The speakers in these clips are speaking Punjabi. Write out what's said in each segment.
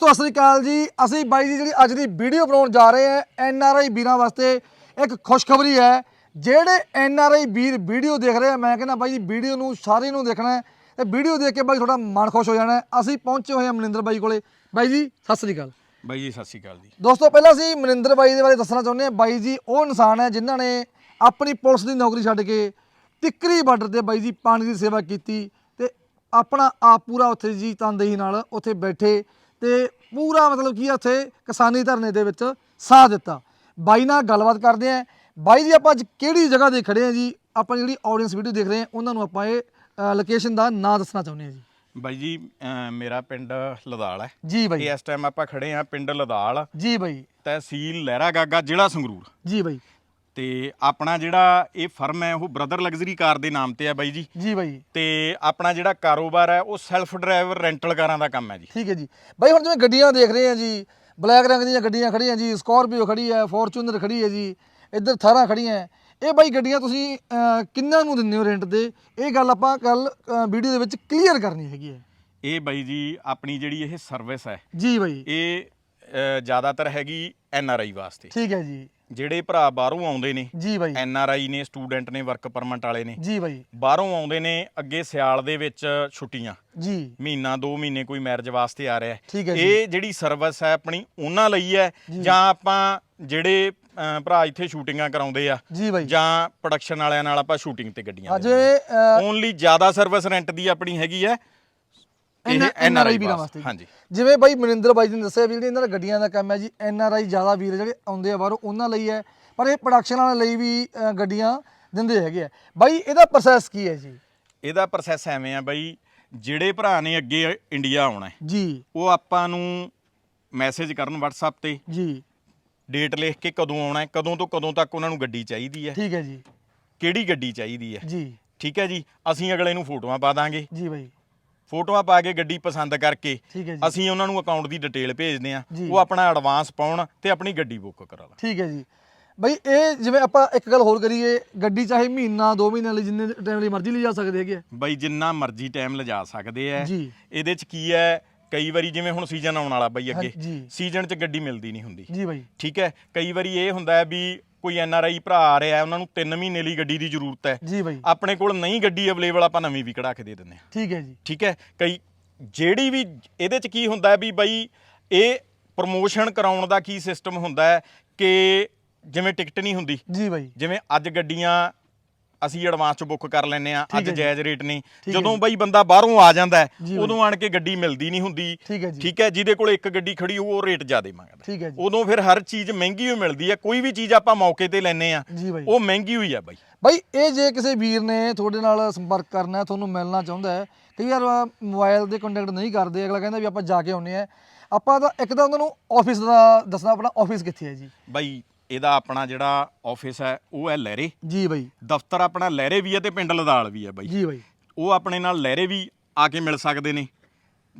ਸਤਿ ਸ੍ਰੀ ਅਕਾਲ ਜੀ? ਅਸੀਂ ਬਾਈ ਜੀ ਜਿਹੜੀ ਅੱਜ ਦੀ ਵੀਡੀਓ ਬਣਾਉਣ ਜਾ ਰਹੇ ਹਾਂ ਐਨ ਆਰ ਆਈ ਵੀਰਾਂ ਵਾਸਤੇ ਇੱਕ ਖੁਸ਼ਖਬਰੀ ਹੈ। ਜਿਹੜੇ N R I Veer video ਦੇਖ ਰਹੇ ਆ ਮੈਂ ਕਹਿੰਦਾ ਬਾਈ ਜੀ ਵੀਡੀਓ ਨੂੰ ਸਾਰੇ ਨੂੰ ਦੇਖਣਾ ਹੈ। ਤੇ ਵੀਡੀਓ ਦੇਖ ਕੇ ਬਾਈ ਤੁਹਾਡਾ ਮਨ ਖੁਸ਼ ਹੋ ਜਾਣਾ। ਅਸੀਂ ਪਹੁੰਚੇ ਹੋਏ ਹਾਂ ਮਨਿੰਦਰ ਬਾਈ ਕੋਲੇ। ਬਾਈ ਜੀ ਸਤਿ ਸ੍ਰੀ ਅਕਾਲ। ਬਾਈ ਜੀ ਸਤਿ ਸ਼੍ਰੀ ਅਕਾਲ ਜੀ। ਦੋਸਤੋ ਪਹਿਲਾਂ ਅਸੀਂ ਮਨਿੰਦਰ ਬਾਈ ਦੇ ਬਾਰੇ ਦੱਸਣਾ ਚਾਹੁੰਦੇ ਹਾਂ। ਬਾਈ ਜੀ ਉਹ ਇਨਸਾਨ ਹੈ ਜਿਨ੍ਹਾਂ ਨੇ ਆਪਣੀ ਪੁਲਿਸ ਦੀ ਨੌਕਰੀ ਛੱਡ ਕੇ ਤਿੱਕਰੀ ਬਾਰਡਰ ਤੇ ਬਾਈ ਜੀ ਪਾਣੀ ਦੀ ਸੇਵਾ ਕੀਤੀ ਤੇ ਆਪਣਾ ਆਪ ਪੂਰਾ ਉੱਥੇ ਜੀ ਤਨਦੇਹੀ ਨਾਲ ਉੱਥੇ ਬੈਠੇ। ਤੇ ਪੂਰਾ ਮਤਲਬ ਕੀ ਆ ਉੱਥੇ ਕਿਸਾਨੀ ਧਰਨੇ ਦੇ ਵਿੱਚ ਸਾਥ ਦਿੱਤਾ। ਬਾਈ ਨਾਲ ਗੱਲਬਾਤ ਕਰਦੇ ਆਂ। ਬਾਈ ਜੀ ਆਪਾਂ ਅੱਜ ਕਿਹੜੀ ਜਗ੍ਹਾ ਤੇ ਖੜੇ ਆਂ ਜੀ? ਆਪਾਂ ਜਿਹੜੀ ਆਡੀਅנס ਵੀਡੀਓ ਦੇਖ ਰਹੇ ਆਂ ਉਹਨਾਂ ਨੂੰ ਆਪਾਂ ਇਹ ਲੋਕੇਸ਼ਨ ਦਾ ਨਾਂ ਦੱਸਣਾ ਚਾਹੁੰਦੇ ਆਂ ਜੀ। ਬਾਈ ਜੀ ਮੇਰਾ ਪਿੰਡ ਲਦਾਲ ਹੈ। ਜੀ ਬਾਈ। ਇਸ ਟਾਈਮ ਆਪਾਂ ਖੜੇ ਆ ਪਿੰਡ ਲਦਾਲ। ਜੀ ਬਾਈ। ਤਹਿਸੀਲ ਲਹਿਰਾ ਗਾਗਾ ਜ਼ਿਲ੍ਹਾ ਸੰਗਰੂਰ। ਜੀ ਬਾਈ। ਤੇ ਆਪਣਾ ਜਿਹੜਾ ਇਹ ਫਰਮ ਹੈ ਉਹ ਬ੍ਰਦਰ ਲਗਜ਼ਰੀ ਕਾਰ ਦੇ ਨਾਮ ਤੇ ਹੈ ਬਾਈ ਜੀ। ਜੀ ਬਾਈ। ਤੇ ਆਪਣਾ ਜਿਹੜਾ ਕਾਰੋਬਾਰ ਹੈ ਉਹ ਸੈਲਫ ਡਰਾਈਵਰ ਰੈਂਟਲ ਕਾਰਾਂ ਦਾ ਕੰਮ ਹੈ ਜੀ। ਠੀਕ ਹੈ ਜੀ। ਬਾਈ ਹੁਣ ਜਿਵੇਂ ਗੱਡੀਆਂ ਦੇਖ ਰਹੇ ਆ ਜੀ ਬਲੈਕ ਰੰਗ ਦੀਆਂ ਗੱਡੀਆਂ ਖੜੀਆਂ ਜੀ ਸਕਾਰਪੀਓ ਖੜੀ ਹੈ ਫੋਰਚੂਨਰ ਖੜੀ ਹੈ ਜੀ ਇੱਧਰ ਥਾਰਾਂ ਖੜੀਆਂ। ਇਹ ਬਾਈ ਗੱਡੀਆਂ ਤੁਸੀਂ ਕਿੰਨਾਂ ਨੂੰ ਦਿੰਦੇ ਹੋ ਰੈਂਟ ਤੇ? ਇਹ ਗੱਲ ਆਪਾਂ ਕੱਲ ਵੀਡੀਓ ਦੇ ਵਿੱਚ ਕਲੀਅਰ ਕਰਨੀ ਹੈਗੀ ਹੈ। ਇਹ ਬਾਈ ਜੀ ਆਪਣੀ ਜਿਹੜੀ ਇਹ ਸਰਵਿਸ ਹੈ ਜੀ ਬਾਈ। ਇਹ ਜ਼ਿਆਦਾਤਰ ਹੈਗੀ ਐਨ ਆਰ ਆਈ ਵਾਸਤੇ। ਠੀਕ ਹੈ ਜੀ। ਜਿਹੜੇ ਭਰਾ ਬਾਹਰੋਂ ਆਉਂਦੇ ਨੇ ਜੀ ਬਾਈ। ਐਨ ਆਰ ਆਈ ਨੇ ਸਟੂਡੈਂਟ ਨੇ ਵਰਕ ਪਰਮਿਟ ਵਾਲੇ ਨੇ ਜੀ ਬਾਈ। ਬਾਹਰੋਂ ਆਉਂਦੇ ਨੇ ਅੱਗੇ ਸਿਆਲ ਦੇ ਵਿੱਚ ਛੁੱਟੀਆਂ। ਜੀ। ਮਹੀਨਾ 2 ਮਹੀਨੇ ਕੋਈ ਮੈਰਿਜ ਵਾਸਤੇ ਆ ਰਿਹਾ ਹੈ। ਇਹ ਜਿਹੜੀ ਸਰਵਿਸ ਹੈ ਆਪਣੀ ਉਹਨਾਂ ਲਈ ਹੈ। ਜਾਂ ਆਪਾਂ ਜਿਹੜੇ ਭਰਾ ਇੱਥੇ ਸ਼ੂਟਿੰਗਾਂ ਕਰਾਉਂਦੇ ਆ ਜੀ ਪ੍ਰੋਡਕਸ਼ਨ ਵਾਲਿਆਂ ਨਾਲ ਆਪਾਂ ਸ਼ੂਟਿੰਗ ਤੇ ਗੱਡੀਆਂ ਅਜੇ ਓਨਲੀ ਜ਼ਿਆਦਾ ਸਰਵਿਸ ਰੈਂਟ ਦੀ ਆਪਣੀ ਹੈਗੀ ਹੈ। ਇਹ ਐਨ ਆਰ ਆਈ ਵੀਰਾਂ ਵਾਸਤੇ ਹਾਂਜੀ। ਜਿਵੇਂ ਬਾਈ ਮਨਿੰਦਰ ਬਾਈ ਜੀ ਨੇ ਦੱਸਿਆ ਵੀ ਜਿਹੜੀ ਇਹਨਾਂ ਦਾ ਗੱਡੀਆਂ ਦਾ ਕੰਮ ਹੈ ਜੀ ਐਨ ਆਰ ਆਈ ਜ਼ਿਆਦਾ ਵੀਰ ਜਿਹੜੇ ਆਉਂਦੇ ਆ ਬਾਹਰੋਂ ਉਹਨਾਂ ਲਈ ਹੈ। ਪਰ ਇਹ ਪ੍ਰੋਡਕਸ਼ਨ ਵਾਲਿਆਂ ਲਈ ਵੀ ਗੱਡੀਆਂ ਦਿੰਦੇ ਹੈਗੇ ਆ। ਬਾਈ ਇਹਦਾ ਪ੍ਰੋਸੈਸ ਕੀ ਹੈ ਜੀ? ਇਹਦਾ ਪ੍ਰੋਸੈਸ ਐਵੇਂ ਆ ਬਈ ਜਿਹੜੇ ਭਰਾ ਨੇ ਅੱਗੇ ਇੰਡੀਆ ਆਉਣਾ ਹੈ, ਜੀ। ਉਹ ਆਪਾਂ ਨੂੰ ਮੈਸੇਜ ਕਰਨ WhatsApp ਤੇ। ਜੀ। ਡੇਟ ਲਿਖ ਕੇ ਕਦੋਂ ਆਉਣਾ ਹੈ ਕਦੋਂ ਤੋਂ ਕਦੋਂ ਤੱਕ ਉਹਨਾਂ ਨੂੰ ਗੱਡੀ ਚਾਹੀਦੀ ਹੈ। ਠੀਕ ਹੈ ਜੀ। ਕਿਹੜੀ ਗੱਡੀ ਚਾਹੀਦੀ ਹੈ। ਜੀ। ਠੀਕ ਹੈ ਜੀ ਅਸੀਂ ਅਗਲੇ ਨੂੰ ਫੋਟੋਆਂ ਪਾ ਦਾਂਗੇ। ਜੀ ਬਾਈ। ਫੋਟੋਆਂ ਪਾ ਕੇ ਗੱਡੀ ਪਸੰਦ ਕਰਕੇ ਠੀਕ ਹੈ ਜੀ। ਅਸੀਂ ਉਹਨਾਂ ਨੂੰ ਅਕਾਊਂਟ ਦੀ ਡਿਟੇਲ ਭੇਜਦੇ ਆ ਜੀ। ਉਹ ਆਪਣਾ ਐਡਵਾਂਸ ਪਾਉਣ ਤੇ ਆਪਣੀ ਗੱਡੀ ਬੁੱਕ ਕਰਾ ਲੈਣ ਠੀਕ ਹੈ ਜੀ। ਬਾਈ ਇਹ ਜਿਵੇਂ ਆਪਾਂ ਇੱਕ ਗੱਲ ਹੋਰ ਕਰੀਏ ਗੱਡੀ ਚਾਹੇ ਮਹੀਨਾ 2 ਮਹੀਨਿਆਂ ਲਈ ਜਿੰਨੇ ਟਾਈਮ ਲਈ ਮਰਜ਼ੀ ਲਈ ਜਾ ਸਕਦੇ ਹੈਗੇ ਆ। ਬਈ ਜਿੰਨਾ ਮਰਜ਼ੀ ਟਾਈਮ ਲਿਜਾ ਸਕਦੇ ਆ। ਜੀ। ਇਹਦੇ ਚ ਕੀ ਹੈ ਕਈ ਵਾਰੀ ਜਿਵੇਂ ਹੁਣ ਸੀਜ਼ਨ ਆਉਣ ਵਾਲਾ ਬਈ ਅੱਗੇ। ਸੀਜ਼ਨ 'ਚ ਗੱਡੀ ਮਿਲਦੀ ਨਹੀਂ ਹੁੰਦੀ। ਜੀ ਬਾਈ। ਠੀਕ ਹੈ ਕਈ ਵਾਰੀ ਇਹ ਹੁੰਦਾ ਹੈ ਵੀ ਕੋਈ ਐਨ ਆਰ ਆਈ ਭਰਾ ਆ ਰਿਹਾ ਹੈ, ਉਹਨਾਂ ਨੂੰ 3 ਮਹੀਨੇ ਲਈ ਗੱਡੀ ਦੀ ਜ਼ਰੂਰਤ ਹੈ। ਜੀ ਬਾਈ। ਆਪਣੇ ਕੋਲ ਨਹੀਂ ਗੱਡੀ ਅਵੇਲੇਬਲ ਆਪਾਂ ਨਵੀਂ ਵੀ ਕਢਾ ਕੇ ਦੇ ਦਿੰਦੇ ਆ ਠੀਕ ਹੈ ਜੀ। ਠੀਕ ਹੈ? ਕਈ ਜਿਹੜੀ ਵੀ ਇਹਦੇ ਚ ਕੀ ਹੁੰਦਾ ਹੈ ਵੀ ਬਈ ਇਹ ਪ੍ਰਮੋਸ਼ਨ ਕਰਾਉਣ ਦਾ ਕੀ ਸਿਸਟਮ ਹੁੰਦਾ ਹੈ ਕਿ ਜਿਵੇਂ ਟਿਕਟ ਨਹੀਂ ਹੁੰਦੀ। ਜੀ ਬਾਈ। ਜਿਵੇਂ ਅੱਜ ਗੱਡੀਆਂ ਅਸੀਂ ਐਡਵਾਂਸ ਚ ਬੁੱਕ ਕਰ ਲੈਨੇ ਆ ਅੱਜ। ਜਾਇਜ਼ ਰੇਟ ਨਹੀਂ। ਜਦੋਂ ਬਈ ਬੰਦਾ ਬਾਹਰੋਂ ਆ ਜਾਂਦਾ। ਉਦੋਂ ਆਣ ਕੇ ਗੱਡੀ ਮਿਲਦੀ ਨਹੀਂ ਹੁੰਦੀ। ਠੀਕ ਹੈ ਜੀ। ਠੀਕ ਹੈ ਜਿਹਦੇ ਕੋਲ ਇੱਕ ਗੱਡੀ ਖੜੀ ਹੋਊ ਉਹ ਰੇਟ ਜ਼ਿਆਦਾ ਮੰਗਦਾ। ਠੀਕ ਹੈ ਜੀ। ਉਦੋਂ ਫਿਰ ਹਰ ਚੀਜ਼ ਮਹਿੰਗੀ ਹੋਈ ਮਿਲਦੀ ਹੈ ਕੋਈ ਵੀ ਚੀਜ਼ ਆਪਾਂ ਮੌਕੇ ਤੇ ਲੈਨੇ ਆ ਉਹ ਮਹਿੰਗੀ ਹੋਈ ਆ ਬਾਈ। ਬਾਈ ਇਹ ਜੇ ਕਿਸੇ ਵੀਰ ਨੇ ਤੁਹਾਡੇ ਨਾਲ ਸੰਪਰਕ ਕਰਨਾ ਤੁਹਾਨੂੰ ਮਿਲਣਾ ਚਾਹੁੰਦਾ ਹੈ ਕਈ ਵਾਰ ਮੋਬਾਈਲ ਦੇ ਕੰਟੈਕਟ ਨਹੀਂ ਕਰਦੇ ਅਗਲਾ ਕਹਿੰਦਾ ਵੀ ਆਪਾਂ ਜਾ ਕੇ ਆਉਨੇ ਆ ਆਪਾਂ ਤਾਂ ਇੱਕ ਤਾਂ ਉਹਨਾਂ ਨੂੰ ਆਫਿਸ ਦਾ ਦੱਸਣਾ ਆਪਣਾ ਆਫਿਸ ਕਿੱਥੇ ਹੈ ਜੀ? ਬਾਈ ਇਹਦਾ ਆਪਣਾ ਜਿਹੜਾ ਆਫਿਸ ਹੈ ਉਹ ਹੈ ਲਹਿਰੇ। ਜੀ ਬਾਈ। ਦਫ਼ਤਰ ਆਪਣਾ ਲਹਿਰੇ ਵੀ ਹੈ ਤੇ ਪਿੰਡ ਲਦਾਲ ਵੀ ਹੈ ਬਾਈ। ਜੀ ਬਾਈ। ਉਹ ਆਪਣੇ ਨਾਲ ਲਹਿਰੇ ਵੀ ਆ ਕੇ ਮਿਲ ਸਕਦੇ ਨੇ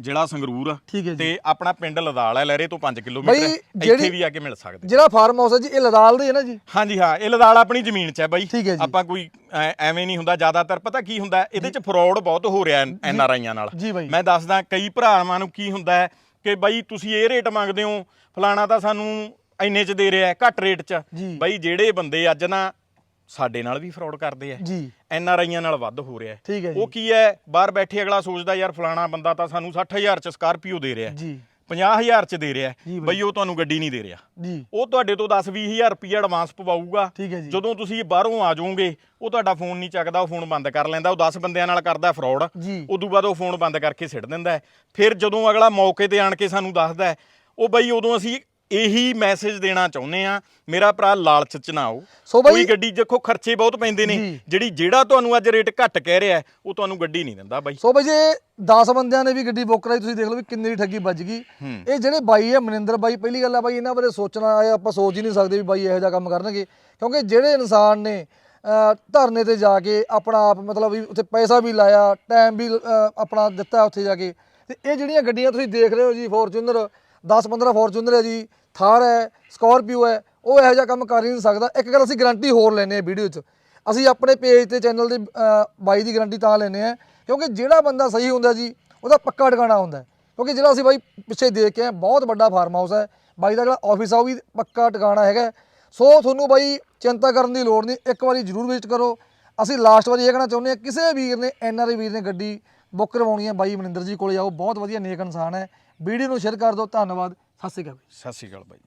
ਜਿਹੜਾ ਸੰਗਰੂਰ। ਆ ਠੀਕ ਹੈ ਜੀ। ਤੇ ਆਪਣਾ ਪਿੰਡ ਲਦਾਲ ਹੈ ਲਹਿਰੇ ਤੋਂ 5 ਕਿਲੋਮੀਟਰ ਬਾਈ, ਹੈ। ਇੱਥੇ ਜਿਹੜੀ- ਵੀ ਆ ਕੇ ਮਿਲ ਸਕਦੇ। ਜਿਹੜਾ ਫਾਰਮ ਹਾਊਸ ਹੈ ਜੀ ਇਹ ਲਦਾਲ ਦੇ ਹੈ ਨਾ ਜੀ? ਹਾਂਜੀ ਹਾਂ ਇਹ ਲਦਾਲ ਆਪਣੀ ਜ਼ਮੀਨ 'ਚ ਹੈ ਬਾਈ। ਠੀਕ ਹੈ ਜੀ। ਆਪਾਂ ਕੋਈ ਐ- ਐਵੇਂ ਨਹੀਂ ਹੁੰਦਾ ਜ਼ਿਆਦਾਤਰ ਪਤਾ ਕੀ ਹੁੰਦਾ ਹੈ? ਇਹਦੇ 'ਚ ਫਰਾਡ ਬਹੁਤ ਹੋ ਰਿਹਾ ਐਨ ਆਰ ਆਈਆਂ ਨਾਲ। ਜੀ ਬਾਈ। ਮੈਂ ਦੱਸਦਾ ਕਈ ਭਰਾਵਾਂ ਨੂੰ ਕੀ ਹੁੰਦਾ ਹੈ ਕਿ ਬਾਈ ਤੁਸੀਂ ਇਹ ਰੇਟ ਮੰਗਦੇ ਹੋ ਫਲਾਣਾ ਤਾਂ ਸਾਨੂੰ ਇੰਨੇ 'ਚ ਦੇ ਰਿਹਾ ਘੱਟ ਰੇਟ 'ਚ। ਜੀ। ਬਾਈ ਜਿਹੜੇ ਬੰਦੇ ਅੱਜ ਨਾ ਸਾਡੇ ਨਾਲ ਵੀ ਫਰਾਡ ਕਰਦੇ ਆ। ਜੀ। ਐਨ ਆਰ ਆਈਆਂ ਨਾਲ ਵੱਧ ਹੋ ਰਿਹਾ ਠੀਕ ਹੈ ਜੀ। ਉਹ ਕੀ ਹੈ? ਬਾਹਰ ਬੈਠੇ ਅਗਲਾ ਸੋਚਦਾ ਯਾਰ ਫਲਾਣਾ ਬੰਦਾ ਤਾਂ ਸਾਨੂੰ 60000 ਚ ਸਕਾਰਪੀਓ ਦੇ ਰਿਹਾ ਜੀ। 50000 ਚ ਦੇ ਰਿਹਾ ਜੀ ਬਾਈ। ਬਈ ਉਹ ਤੁਹਾਨੂੰ ਗੱਡੀ ਨਹੀਂ ਦੇ ਰਿਹਾ। ਜੀ। ਉਹ ਤੁਹਾਡੇ ਤੋਂ 10-20000 ਰੁਪਏ ਐਡਵਾਂਸ ਪਵਾਊਗਾ। ਠੀਕ ਹੈ ਜੀ। ਜਦੋਂ ਤੁਸੀਂ ਬਾਹਰੋਂ ਆ ਜਾਓਗੇ ਉਹ ਤੁਹਾਡਾ ਫੋਨ ਨਹੀਂ ਚੱਕਦਾ ਉਹ ਫੋਨ ਬੰਦ ਕਰ ਲੈਂਦਾ। ਉਹ 10 ਬੰਦਿਆਂ ਨਾਲ ਕਰਦਾ ਫਰਾਡ ਜੀ। ਉਦੋਂ ਬਾਅਦ ਉਹ ਫੋਨ ਬੰਦ ਕਰਕੇ ਸਿੱਟ ਦਿੰਦਾ ਹੈ। ਫਿਰ ਜਦੋਂ ਅਗਲਾ ਮੌਕੇ ਤੇ ਆਣ ਕੇ ਸਾਨੂੰ ਦੱਸਦਾ ਹੈ, ਉਹ ਬਈ ਉਦੋਂ ਅਸੀਂ ਇਹੀ ਮੈਸੇਜ ਦੇਣਾ ਚਾਹੁੰਦੇ ਆ ਮੇਰਾ ਭਰਾ ਲਾਲਚ ਚ ਨਾ ਆਓ। ਸੋ ਬਾਈ- ਕੋਈ ਗੱਡੀ ਦੇਖੋ ਖਰਚੇ ਬਹੁਤ ਪੈਂਦੇ ਨੇ। ਜੀ। ਜਿਹੜੀ ਜਿਹੜਾ ਤੁਹਾਨੂੰ ਅੱਜ ਰੇਟ ਘੱਟ ਕਹਿ ਰਿਹਾ ਹੈ, ਉਹ ਤੁਹਾਨੂੰ ਗੱਡੀ ਨਹੀਂ ਦਿੰਦਾ ਬਾਈ। ਸੋ ਬਈ ਜੇ 10 ਬੰਦਿਆਂ ਨੇ ਵੀ ਗੱਡੀ ਬੁੱਕ ਕਰਾਈ ਤੁਸੀਂ ਦੇਖ ਲਓ ਵੀ ਕਿੰਨੀ ਦੀ ਠੱਗੀ ਵੱਜ ਗਈ। ਇਹ ਜਿਹੜੇ ਬਾਈ ਹੈ ਮਨਿੰਦਰ ਬਾਈ ਪਹਿਲੀ ਗੱਲ ਆ ਬਾਈ ਇਹਨਾਂ ਬਾਰੇ ਸੋਚਣਾ ਆ ਆਪਾਂ ਸੋਚ ਹੀ ਨਹੀਂ ਸਕਦੇ ਵੀ ਬਾਈ ਇਹੋ ਜਿਹਾ ਕੰਮ ਕਰਨਗੇ। ਕਿਉਂਕਿ ਜਿਹੜੇ ਇਨਸਾਨ ਨੇ ਅਹ, ਧਰਨੇ ਤੇ ਜਾ ਕੇ ਆਪਣਾ ਆਪ ਮਤਲਬ ਵੀ ਉੱਥੇ ਪੈਸਾ ਵੀ ਲਾਇਆ ਟਾਈਮ ਵੀ ਅਹ, ਆਪਣਾ ਦਿੱਤਾ ਉੱਥੇ ਜਾ ਕੇ। ਤੇ ਇਹ ਜਿਹੜੀਆਂ ਗੱਡੀਆਂ ਤੁਸੀਂ ਦੇਖ ਰਹੇ ਹੋ ਜੀ ਫੋਰਚੂਨਰ 10 15 ਫੋਰਚੂਨਰ ਹੈ ਜੀ ਥਾਰ ਹੈ, ਸਕਾਰਪੀਓ ਹੈ, ਉਹ ਇਹੋ ਜਿਹਾ ਕੰਮ ਕਰ ਹੀ ਨਹੀਂ ਸਕਦਾ। ਇੱਕ ਗੱਲ ਅਸੀਂ ਗਾਰੰਟੀ ਹੋਰ ਲੈਨੇ ਆ ਵੀਡੀਓ 'ਚ। ਅਸੀਂ ਆਪਣੇ ਪੇਜ ਤੇ ਚੈਨਲ ਦੇ ਬਾਈ ਦੀ ਗਾਰੰਟੀ ਤਾਂ ਲੈਨੇ ਆ ਕਿਉਂਕਿ ਜਿਹੜਾ ਬੰਦਾ ਸਹੀ ਹੁੰਦਾ ਜੀ, ਉਹਦਾ ਪੱਕਾ ਟਿਕਾਣਾ ਹੁੰਦਾ ਕਿਉਂਕਿ ਜਿਹੜਾ ਅਸੀਂ ਬਾਈ ਪਿੱਛੇ ਦੇਖ ਕੇ ਆਏ, ਬਹੁਤ ਵੱਡਾ ਫਾਰਮ ਹਾਊਸ ਹੈ। ਬਾਈ ਦਾ ਜਿਹੜਾ ਆਫਿਸ ਆ, ਉਹ ਵੀ ਪੱਕਾ ਟਿਕਾਣਾ ਹੈਗਾ ਸੋ ਤੁਹਾਨੂੰ ਬਾਈ ਚਿੰਤਾ ਕਰਨ ਦੀ ਲੋੜ ਨਹੀਂ, ਇੱਕ ਵਾਰੀ ਜ਼ਰੂਰ ਵਿਜ਼ਿਟ ਕਰੋ। ਅਸੀਂ ਲਾਸਟ ਵਾਰੀ ਇਹ ਕਹਿਣਾ ਚਾਹੁੰਦੇ ਹਾਂ, ਕਿਸੇ ਵੀਰ ਨੇ ਐਨਆਰਆਈ ਵੀਰ ਨੇ ਗੱਡੀ ਬੁੱਕ ਕਰਵਾਉਣੀ ਹੈ, ਬਾਈ ਮਨਿੰਦਰ ਜੀ ਕੋਲੇ ਜਾਓ ਬਹੁਤ ਵਧੀਆ ਨੇਕ ਇਨਸਾਨ ਹੈ। ਵੀਡੀਓ ਨੂੰ ਸ਼ੇਅਰ ਕਰ ਦਿਓ, ਧੰਨਵਾਦ। ਸਤਿ ਸ਼੍ਰੀ ਅਕਾਲ ਸਤਿ ਸ਼੍ਰੀ ਅਕਾਲ ਬਾਈ।